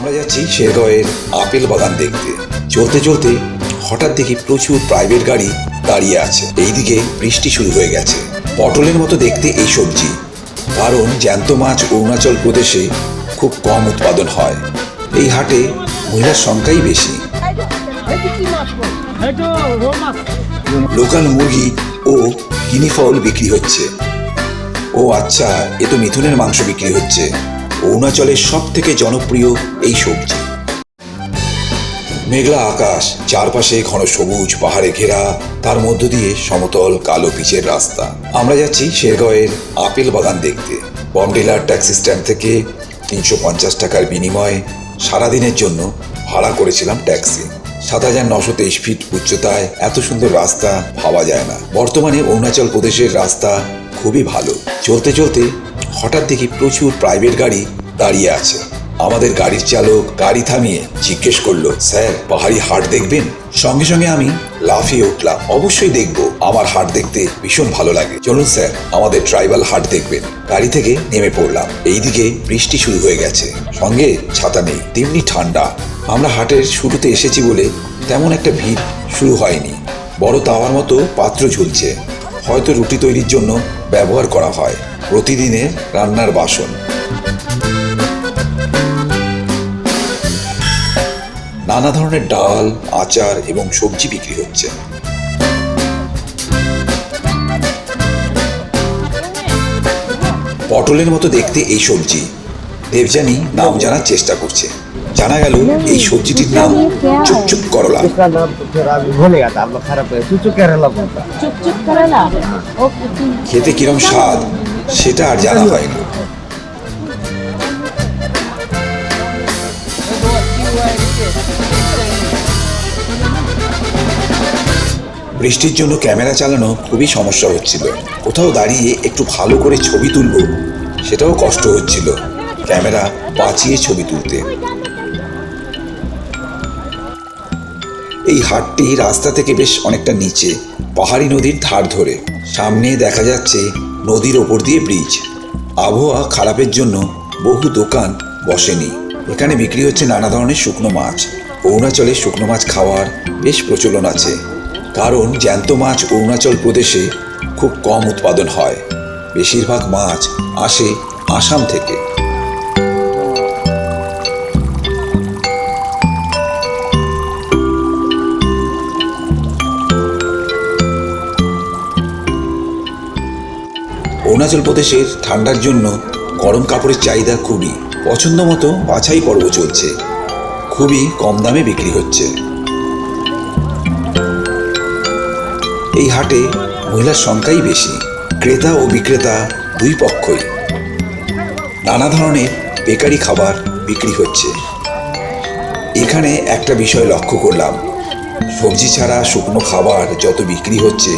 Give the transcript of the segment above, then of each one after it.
আমরা যাচ্ছি শেরগাঁওয়ের আপেল বাগান দেখতে। চলতে চলতে হঠাৎ দেখি প্রচুর প্রাইভেট গাড়ি দাঁড়িয়ে আছে। এইদিকে বৃষ্টি শুরু হয়ে গেছে। পটলের মতো দেখতে এই সবজি। কারণ জ্যান্ত মাছ অরুণাচল প্রদেশে খুব কম উৎপাদন হয়। এই হাটে মহিলার সংখ্যাই বেশি। লোকাল মুরগি ও গিনি ফাউল বিক্রি হচ্ছে। ও আচ্ছা এ তো মিথুনের মাংস বিক্রি হচ্ছে। অরুণাচলের সব থেকে জনপ্রিয় এই সবজি। মেঘলা আকাশ, চারপাশে ঘন সবুজ পাহাড়ে ঘেরা, তার মধ্য দিয়ে সমতল কালো পিচের রাস্তা। আমরা যাচ্ছি শেরগাঁওয়ের আপেল বাগান দেখতে। বমডিলার ট্যাক্সি স্ট্যান্ড থেকে তিনশো পঞ্চাশ টাকার বিনিময়ে সারাদিনের জন্য ভাড়া করেছিলাম ট্যাক্সি। সাত হাজার নশো তেইশ ফিট উচ্চতায় এত সুন্দর রাস্তা ভাবা যায় না। বর্তমানে অরুণাচল প্রদেশের রাস্তা খুবই ভালো। চলতে চলতে হঠাৎ দেখি প্রচুর প্রাইভেট গাড়ি দাঁড়িয়ে আছে। আমাদের গাড়ির চালক গাড়ি থামিয়ে জিজ্ঞেস করল, স্যার, পাহাড়ি হাট দেখবেন? সঙ্গে সঙ্গে আমি লাফিয়ে উঠলাম। অবশ্যই দেখব। আমার হাট দেখতে ভীষণ ভালো লাগে। চলুন স্যার, আমাদের ট্রাইবাল হাট দেখবেন। গাড়ি থেকে নেমে পড়লাম। এইদিকে বৃষ্টি শুরু হয়ে গেছে। সঙ্গে ছাতা নেই, তেমনি ঠান্ডা। আমরা হাটের শুরুতে এসেছি বলে তেমন একটা ভিড় শুরু হয়নি। বড় তাওয়ার মতো পাত্র ঝুলছে। হয়তো রুটি তৈরির জন্য ব্যবহার করা হয় প্রতিদিনের রান্নার বাসন। নানা ধরনের ডাল, আচার এবং সবজি বিক্রি হচ্ছে। পটলের মতো দেখতে এই সবজি। দেবযানী নাম জানার চেষ্টা করছে। জানা গেল এই সবজিটির নাম চুপচুপ করলা। খেতে কিরম স্বাদ, সেটা আর জানা হয় না। বৃষ্টির জন্য ক্যামেরা চালানো খুবই সমস্যা হচ্ছিল। কোথাও দাঁড়িয়ে একটু ভালো করে ছবি তুলব, সেটাও কষ্ট হচ্ছিল। ক্যামেরা বাঁচিয়ে ছবি তুলতে। এই হাটটি রাস্তা থেকে বেশ অনেকটা নিচে, পাহাড়ি নদীর ধার ধরে। সামনে দেখা যাচ্ছে নদীর ওপর দিয়ে ব্রিজ। আবহাওয়া খারাপের জন্য বহু দোকান বসেনি। এখানে বিক্রি হচ্ছে নানা ধরনের শুকনো মাছ। অরুণাচলে শুকনো মাছ খাওয়ার বেশ প্রচলন আছে। কারণ জ্যান্ত মাছ অরুণাচল প্রদেশে খুব কম উৎপাদন হয়। বেশিরভাগ মাছ আসে আসাম থেকে। অরুণাচল প্রদেশের ঠান্ডার জন্য গরম কাপড়ের চাহিদা খুবই পছন্দ মতো বাছাই পর্ব চলছে। খুবই কম দামে বিক্রি হচ্ছে। এই হাটে মহিলার সংখ্যাই বেশি, ক্রেতা ও বিক্রেতা দুই পক্ষই। নানা ধরনের বেকারি খাবার বিক্রি হচ্ছে। এখানে একটা বিষয় লক্ষ্য করলাম, সবজি ছাড়া শুকনো খাবার যত বিক্রি হচ্ছে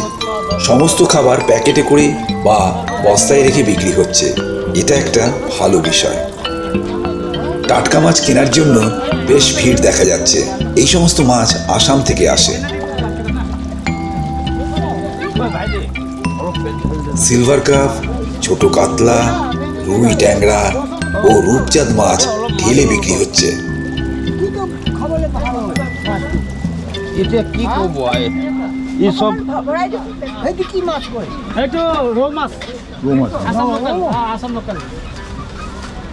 সমস্ত খাবার প্যাকেটে করে বা বস্তায় রেখে বিক্রি হচ্ছে। এটা একটা ভালো বিষয়। টাটকা মাছ কেনার জন্য বেশ ভিড় দেখা যাচ্ছে। এই সমস্ত মাছ আসাম থেকে আসে। সিলভার কাপ, ছোট কাতলা, রুই ট্যাংরা ও রূপচাঁদ মাছ ঢেলে বিক্রি হচ্ছে। এটা কি এইটো ৰৌ মাছ। রুম আছে আছাম লোকেল অঁ আছাম লোকেল।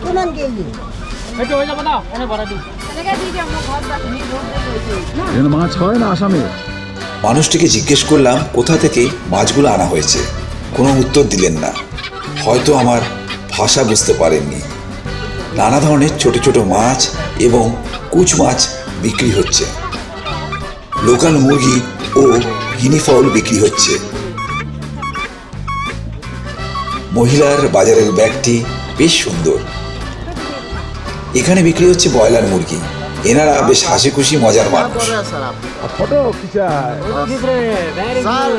কিমান কেজি সেইটো হৈ যাব ন এনে ভৰাই দিম এখানে মাছ হয় না আসামে? মানুষটিকে জিজ্ঞেস করলাম কোথা থেকে মাছগুলো আনা হয়েছে? কোনো উত্তর দিলেন না। হয়তো আমার ভাষা বুঝতে পারেননি। নানা ধরনের ছোট ছোট মাছ এবং কুচ মাছ বিক্রি হচ্ছে। লোকাল মুরগি ও গিনি ফাউল বিক্রি হচ্ছে মহিলার বাজারের ব্যাগটি বেশ সুন্দর এখানে বিক্রি হচ্ছে ব্রয়লার মুরগি এনারা বেশ হাসি খুশি মজার মানুষ फोटो खींचा है सर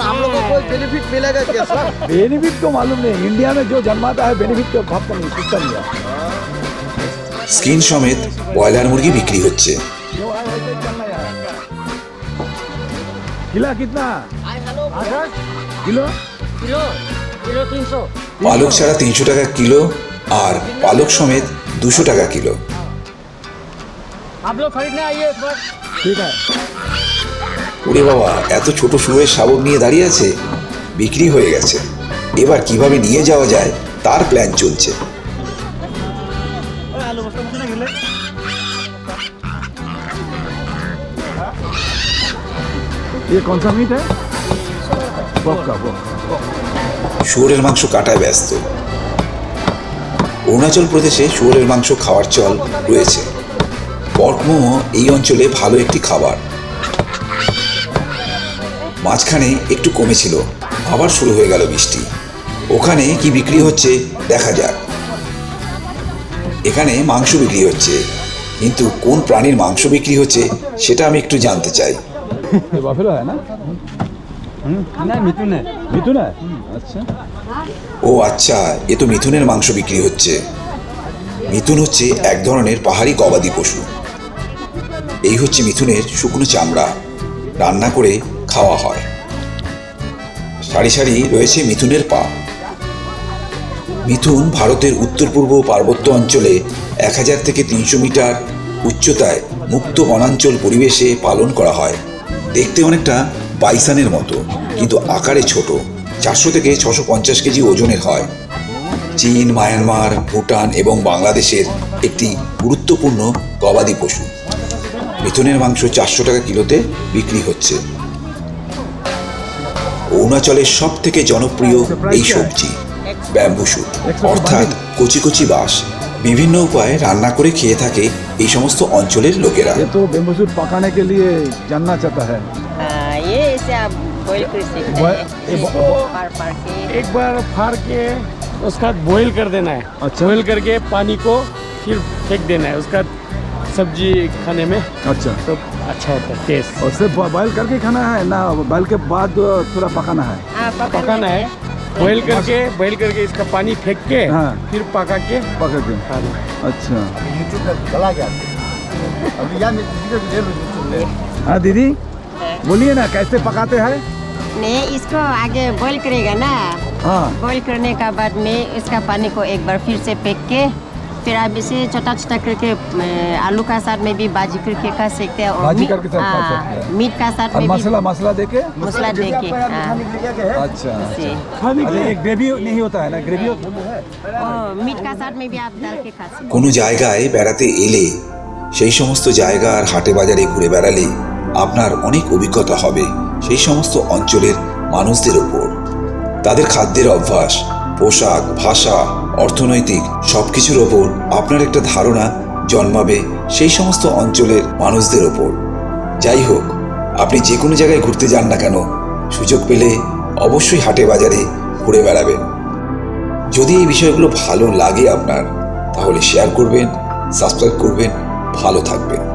हम लोग को कोई बेनिफिट मिलेगा क्या सर बेनिफिट को मालूम नहीं इंडिया में जो जन्माता है बेनिफिट तो भापता नहीं सिस्टम नहीं है স্কিন সমেত ব্রয়লার মুরগি বিক্রি হচ্ছে किला कितना किलो কিলো কিলো তিনশো পালক ছাড়া তিনশো টাকা কিলো আর পালক সমেত দুশো টাকা কিলো आप लोग खरीदने आइए इस बार ठीक है ওরে বাবা এত ছোট শুয়ের শাবক নিয়ে দাঁড়িয়ে আছে বিক্রি হয়ে গেছে এবার কিভাবে নিয়ে যাওয়া যায় তার প্ল্যান চলছে ये कौन सा मीट है बॉक का बॉक শুয়োরের মাংস কাটায় ব্যস্ত অরুণাচল প্রদেশে শুয়োরের মাংস খাওয়ার চল রয়েছে পর্ক মোমো এই অঞ্চলে ভালো একটি খাবার মাঝখানে একটু কমেছিল আবার শুরু হয়ে গেল বৃষ্টি ওখানে কি বিক্রি হচ্ছে দেখা যাক এখানে মাংস বিক্রি হচ্ছে কিন্তু কোন প্রাণীর মাংস বিক্রি হচ্ছে সেটা আমি একটু জানতে চাই ये बाफेलो है ना नहीं मिथुन है मिथुन है अच्छा ও আচ্ছা এ তো মিথুনের মাংস বিক্রি হচ্ছে মিথুন হচ্ছে এক ধরনের পাহাড়ি গবাদি পশু এই হচ্ছে মিথুনের শুকনো চামড়া রান্না করে খাওয়া হয় সারি সারি রয়েছে মিথুনের পা মিথুন ভারতের উত্তর পূর্ব পার্বত্য অঞ্চলে এক হাজার থেকে তিনশো মিটার উচ্চতায় মুক্ত বনাঞ্চল পরিবেশে পালন করা হয় দেখতে অনেকটা বাইসানের মতো, কিন্তু আকারে ছোট। চারশো থেকে ছশো পঞ্চাশ কেজি ওজনের হয়। চীন, মায়ানমার, ভুটান এবং বাংলাদেশের একটি গুরুত্বপূর্ণ গবাদি পশু। মিথুনের মাংস চারশো টাকা কিলোতে বিক্রি হচ্ছে। অরুণাচলের সব থেকে জনপ্রিয় এই সবজি, ব্যাম্বু স্যুপ অর্থাৎ কচি কচি বাঁশ। বিভিন্ন উপায়ে রান্না করে খেয়ে থাকে এই সমস্ত অঞ্চলের লোকেরা ये तो बेम्बू सूट पकाने के लिए जानना चाहता है हाँ, ये इसे आप बॉईल कर सकते बॉय- हैं ये बॉ- इसको फाड़ फाड़ के एक बार फाड़ के उसका बॉईल कर देना है अच्छा। बॉईल करके पानी को फिर फेंक देना है उसका सब्जी खाने में अच्छा तो अच्छा होता है टेस्ट और सिर्फ बॉयल करके खाना है ना बॉयल के बाद थोड़ा पकाना है हाँ पका पकाना है बॉईल करके बॉइल करके इसका पानी फेंक के हाँ। फिर पका के पका के। अच्छा। हाँ दीदी? बोलिए ना कैसे पकाते हैं? नहीं इसको आगे बॉईल करेगा ना? हाँ। बॉईल करने का बाद में इसका पानी को एक बार फिर से फेंक के फिर आप इसे छोटा छोटा करके अ, आलू का साथ में भी भाजी करके खा सकते हैं और भाजी मीट- करके साथ खा हाँ, सकते हैं। मीट का साथ और में भी मसाला मसाला देके मसला दे के हाँ, अच्छा से। अच्छा ये ग्रेवी नहीं होता है ना ग्रेवी और मीट का साथ में भी आप डाल के खा सकते हैं কোনো জায়গায় বেড়াতে এলে সেই সমস্ত জায়গার হাটে বাজারে ঘুরে বেড়ালে আপনার অনেক অভিজ্ঞতা হবে সেই সমস্ত অঞ্চলের মানুষদের ওপর তাদের খাদ্যের অভ্যাস পোশাক, ভাষা, অর্থনৈতিক সব কিছুর ওপর আপনার একটা ধারণা জন্মাবে সেই সমস্ত অঞ্চলের মানুষদের ওপর। যাই হোক, আপনি যে কোনো জায়গায় ঘুরতে যান না কেন, সুযোগ পেলে অবশ্যই হাটে বাজারে ঘুরে বেড়াবেন। যদি এই বিষয়গুলো ভালো লাগে আপনার, তাহলে শেয়ার করবেন সাবস্ক্রাইব করবেন, ভালো থাকবেন।